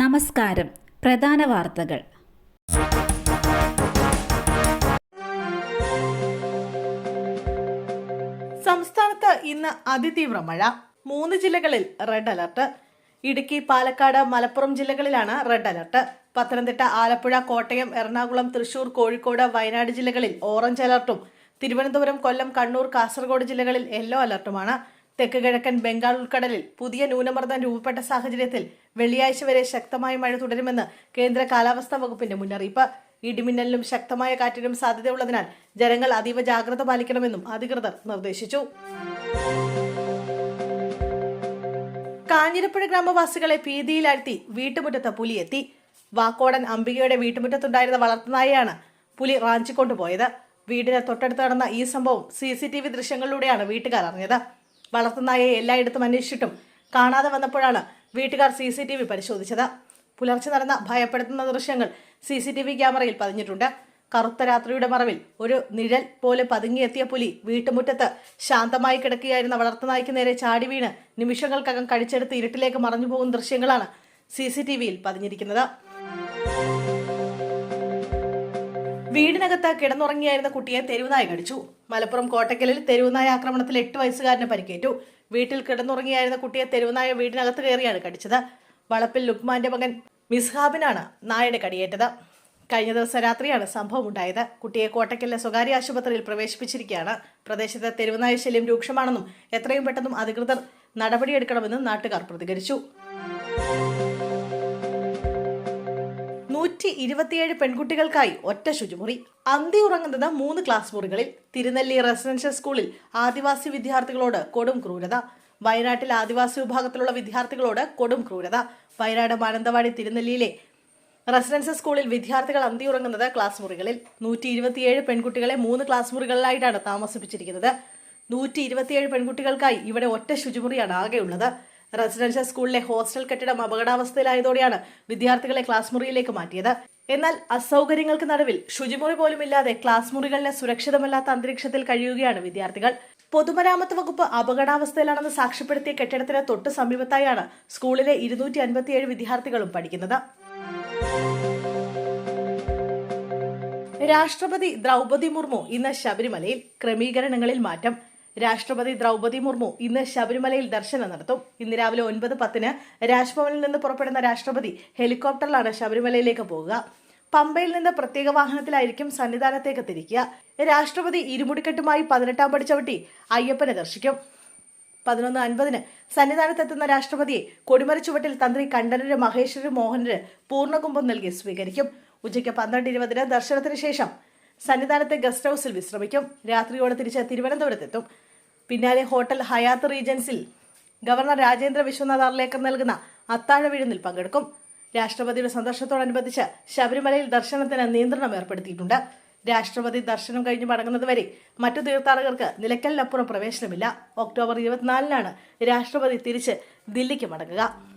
നമസ്കാരം. പ്രധാന വാർത്തകൾ. സംസ്ഥാനത്ത് ഇന്ന് അതിതീവ്ര മഴ. മൂന്ന് ജില്ലകളിൽ റെഡ് അലർട്ട്. ഇടുക്കി പാലക്കാട് മലപ്പുറം ജില്ലകളിലാണ് റെഡ് അലർട്ട്. പത്തനംതിട്ട ആലപ്പുഴ കോട്ടയം എറണാകുളം തൃശൂർ കോഴിക്കോട് വയനാട് ജില്ലകളിൽ ഓറഞ്ച് അലർട്ടും. തിരുവനന്തപുരം കൊല്ലം കണ്ണൂർ കാസർഗോഡ് ജില്ലകളിൽ യെല്ലോ അലർട്ടുമാണ്. തെക്ക് കിഴക്കൻ ബംഗാൾ ഉൾക്കടലിൽ പുതിയ ന്യൂനമർദ്ദം രൂപപ്പെട്ട സാഹചര്യത്തിൽ വെള്ളിയാഴ്ച വരെ ശക്തമായ മഴ തുടരുമെന്ന് കേന്ദ്ര കാലാവസ്ഥാ വകുപ്പിന്റെ മുന്നറിയിപ്പ്. ഇടിമിന്നലിനും ശക്തമായ കാറ്റിനും സാധ്യതയുള്ളതിനാൽ ജനങ്ങൾ അതീവ ജാഗ്രത പാലിക്കണമെന്നും അധികൃതർ നിർദ്ദേശിച്ചു. കാഞ്ഞിരപ്പുഴ ഗ്രാമവാസികളെ ഭീതിയിലാഴ്ത്തി വീട്ടുമുറ്റത്ത് പുലിയെത്തി. വാക്കോടൻ അംബികയുടെ വീട്ടുമുറ്റത്തുണ്ടായിരുന്ന വളർത്തുനായയാണ് പുലി റാഞ്ചിക്കൊണ്ടുപോയത്. വീടിന് തൊട്ടടുത്ത് നടന്ന ഈ സംഭവം സി സി ടി വി ദൃശ്യങ്ങളിലൂടെയാണ് വീട്ടുകാർ അറിഞ്ഞത്. വളർത്തുനായയെ എല്ലായിടത്തും അന്വേഷിച്ചിട്ടും കാണാതെ വന്നപ്പോഴാണ് വീട്ടുകാർ സി സി ടി വി പരിശോധിച്ചത്. പുലർച്ചെ നടന്ന ഭയപ്പെടുത്തുന്ന ദൃശ്യങ്ങൾ സി സി ടി വി ക്യാമറയിൽ പതിഞ്ഞിട്ടുണ്ട്. കറുത്ത രാത്രിയുടെ മറവിൽ ഒരു നിഴൽ പോലെ പതുങ്ങിയെത്തിയ പുലി വീട്ടുമുറ്റത്ത് ശാന്തമായി കിടക്കുകയായിരുന്ന വളർത്തുനായ്ക്ക് നേരെ ചാടി വീണ് നിമിഷങ്ങൾക്കകം കഴിച്ചെടുത്ത് ഇരുട്ടിലേക്ക് മറഞ്ഞു പോകുന്ന ദൃശ്യങ്ങളാണ് സി സി ടി വിയിൽ പതിഞ്ഞിരിക്കുന്നത്. വീടിനകത്ത് കിടന്നുറങ്ങിയായിരുന്ന കുട്ടിയെ തെരുവുനായ കടിച്ചു. മലപ്പുറം കോട്ടക്കലിൽ തെരുവുനായ ആക്രമണത്തിൽ എട്ട് വയസ്സുകാരന് പരിക്കേറ്റു. വീട്ടിൽ കിടന്നുറങ്ങിയായിരുന്ന കുട്ടിയെ തെരുവുനായ വീടിനകത്ത് കയറിയാണ് കടിച്ചത്. വളപ്പിൽ ലുക്മാന്റെ മകൻ മിസ്ഹാബിനാണ് നായയുടെ കടിയേറ്റത്. കഴിഞ്ഞ ദിവസം രാത്രിയാണ് സംഭവം ഉണ്ടായത് കുട്ടിയെ കോട്ടക്കലിലെ സ്വകാര്യ ആശുപത്രിയിൽ പ്രവേശിപ്പിച്ചിരിക്കുകയാണ്. പ്രദേശത്തെ തെരുവുനായ ശല്യം രൂക്ഷമാണെന്നും എത്രയും പെട്ടെന്നും അധികൃതർ നടപടിയെടുക്കണമെന്നും നാട്ടുകാർ പ്രതികരിച്ചു. നൂറ്റി ഇരുപത്തിയേഴ് പെൺകുട്ടികൾക്കായി ഒറ്റ ശുചിമുറി. അന്തി ഉറങ്ങുന്നത് മൂന്ന് ക്ലാസ് മുറികളിൽ. തിരുനെല്ലി റെസിഡൻഷ്യൽ സ്കൂളിൽ ആദിവാസി വിദ്യാർത്ഥികളോട് കൊടും ക്രൂരത. വയനാട്ടിൽ ആദിവാസി വിഭാഗത്തിലുള്ള വിദ്യാർത്ഥികളോട് കൊടും ക്രൂരത. വയനാട് മാനന്തവാടി തിരുനെല്ലിയിലെ റെസിഡൻഷ്യൽ സ്കൂളിൽ വിദ്യാർത്ഥികൾ അന്തി ഉറങ്ങുന്നത് ക്ലാസ് മുറികളിൽ. നൂറ്റി ഇരുപത്തിയേഴ് പെൺകുട്ടികളെ മൂന്ന് ക്ലാസ് മുറികളിലായിട്ടാണ് താമസിപ്പിച്ചിരിക്കുന്നത്. നൂറ്റി ഇരുപത്തിയേഴ് പെൺകുട്ടികൾക്കായി ഇവിടെ ഒറ്റ ശുചിമുറിയാണ് ആകെയുള്ളത്. റെസിഡൻഷ്യൽ സ്കൂളിലെ ഹോസ്റ്റൽ കെട്ടിടം അപകടാവസ്ഥയിലായതോടെയാണ് വിദ്യാർത്ഥികളെ ക്ലാസ് മുറിയിലേക്ക് മാറ്റിയത്. എന്നാൽ അസൗകര്യങ്ങൾക്ക് നടുവിൽ ശുചിമുറി പോലുമില്ലാതെ ക്ലാസ് മുറികളിലെ സുരക്ഷിതമല്ലാത്ത അന്തരീക്ഷത്തിൽ കഴിയുകയാണ് വിദ്യാർത്ഥികൾ. പൊതുമരാമത്ത് വകുപ്പ് അപകടാവസ്ഥയിലാണെന്ന് സാക്ഷ്യപ്പെടുത്തിയ കെട്ടിടത്തിന് തൊട്ട് സമീപത്തായാണ് സ്കൂളിലെ ഇരുന്നൂറ്റി അൻപത്തിയേഴ് വിദ്യാർത്ഥികളും പഠിക്കുന്നത്. രാഷ്ട്രപതി ദ്രൗപതി മുർമു ഇന്ന് ശബരിമലയിൽ ക്രമീകരണങ്ങളിൽ മാറ്റം. രാഷ്ട്രപതി ദ്രൗപതി മുർമു ഇന്ന് ശബരിമലയിൽ ദർശനം നടത്തും. ഇന്ന് രാവിലെ ഒൻപത് പത്തിന് രാജ്ഭവനിൽ നിന്ന് പുറപ്പെടുന്ന രാഷ്ട്രപതി ഹെലികോപ്റ്ററിലാണ് ശബരിമലയിലേക്ക് പോവുക. പമ്പയിൽ നിന്ന് പ്രത്യേക വാഹനത്തിലായിരിക്കും സന്നിധാനത്തേക്ക് തിരിക്കുക. രാഷ്ട്രപതി ഇരുമുടിക്കെട്ടുമായി പതിനെട്ടാം പടി ചവിട്ടി അയ്യപ്പനെ ദർശിക്കും. പതിനൊന്ന് അൻപതിന് സന്നിധാനത്തെത്തുന്ന രാഷ്ട്രപതിയെ കൊടിമര ചുവട്ടിൽ തന്ത്രി കണ്ഠരര് മഹേശ്വര മോഹനര് പൂർണകുംഭം നൽകി സ്വീകരിക്കും. ഉച്ചയ്ക്ക് പന്ത്രണ്ട് ഇരുപതിന് ദർശനത്തിന് ശേഷം സന്നിധാനത്തെ ഗസ്റ്റ് ഹൌസിൽ വിശ്രമിക്കും. രാത്രിയോടെ തിരിച്ച് തിരുവനന്തപുരത്തെത്തും. പിന്നാലെ ഹോട്ടൽ ഹയാത്ത് റീജൻസിൽ ഗവർണർ രാജേന്ദ്ര വിശ്വനാഥ് നൽകുന്ന അത്താഴ വിരുന്നിൽ പങ്കെടുക്കും. രാഷ്ട്രപതിയുടെ സന്ദർശനത്തോടനുബന്ധിച്ച് ശബരിമലയിൽ ദർശനത്തിന് നിയന്ത്രണം ഏർപ്പെടുത്തിയിട്ടുണ്ട്. രാഷ്ട്രപതി ദർശനം കഴിഞ്ഞ് മടങ്ങുന്നതുവരെ മറ്റു തീർത്ഥാടകർക്ക് നിലയ്ക്കലിനപ്പുറം പ്രവേശനമില്ല. ഒക്ടോബർ ഇരുപത്തിനാലിനാണ് രാഷ്ട്രപതി തിരിച്ച് ദില്ലിക്ക് മടങ്ങുക.